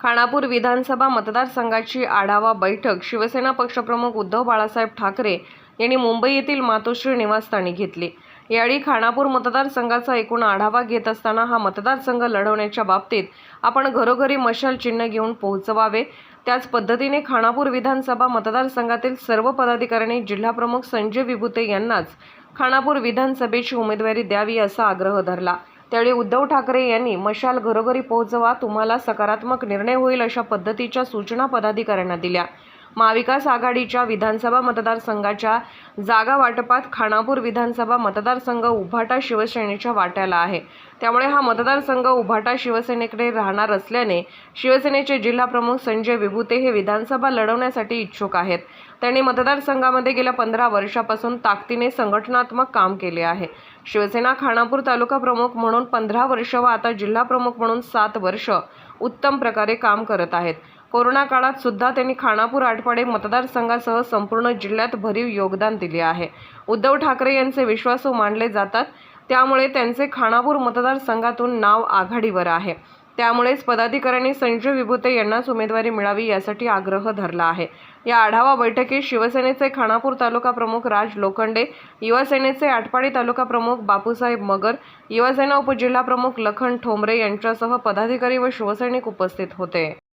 खानापूर विधानसभा मतदारसंघाची आढावा बैठक शिवसेना पक्षप्रमुख उद्धव बाळासाहेब ठाकरे यांनी मुंबई येथील मातोश्री निवासस्थानी घेतली. यावेळी खानापूर मतदारसंघाचा एकूण आढावा घेत असताना हा मतदारसंघ लढवण्याच्या बाबतीत आपण घरोघरी मशाल चिन्ह घेऊन पोहोचवावे. त्याच पद्धतीने खानापूर विधानसभा मतदारसंघातील सर्व पदाधिकाऱ्यांनी जिल्हाप्रमुख संजय विभुते यांनाच खानापूर विधानसभेची उमेदवारी द्यावी असा आग्रह धरला. त्यावेळी उद्धव ठाकरे यांनी मशाल घरोघरी पोहोचवा तुम्हाला सकारात्मक निर्णय होईल अशा पद्धतीच्या सूचना पदाधिकाऱ्यांना दिल्या. महाविकास आघाडीच्या विधानसभा मतदारसंघाच्या जागा वाटपात खानापूर विधानसभा मतदारसंघ उभाटा शिवसेनेच्या वाट्याला आहे. त्यामुळे हा मतदारसंघ उभाटा शिवसेनेकडे राहणार असल्याने शिवसेनेचे जिल्हाप्रमुख संजय विभुते हे विधानसभा लढवण्यासाठी इच्छुक आहेत. त्यांनी मतदारसंघामध्ये गेल्या पंधरा वर्षापासून ताकदीने संघटनात्मक काम केले आहे. शिवसेना खानापूर तालुका प्रमुख म्हणून पंधरा वर्ष व आता जिल्हा प्रमुख म्हणून सात वर्ष उत्तम प्रकारे काम करत आहेत. कोरोना काळात सुद्धा त्यांनी खानापूर आठपाडे मतदारसंघासह संपूर्ण जिल्ह्यात भरीव योगदान दिले आहे. उद्धव ठाकरे यांचे विश्वासू मानले जातात. त्यामुळे त्यांचे खानापूर मतदारसंघातून नाव आघाडीवर आहे. त्यामुळेच पदाधिकाऱ्यांनी संजय विभुते यांनाच उमेदवारी मिळावी यासाठी आग्रह धरला आहे. या आढावा बैठकीत शिवसेनेचे खानापूर तालुका प्रमुख राज लोखंडे युवासेनेचे आटपाडी तालुका प्रमुख बापूसाहेब मगर युवासेना उपजिल्हा प्रमुख लखन ठोंबरे यांच्यासह पदाधिकारी व शिवसैनिक उपस्थित होते.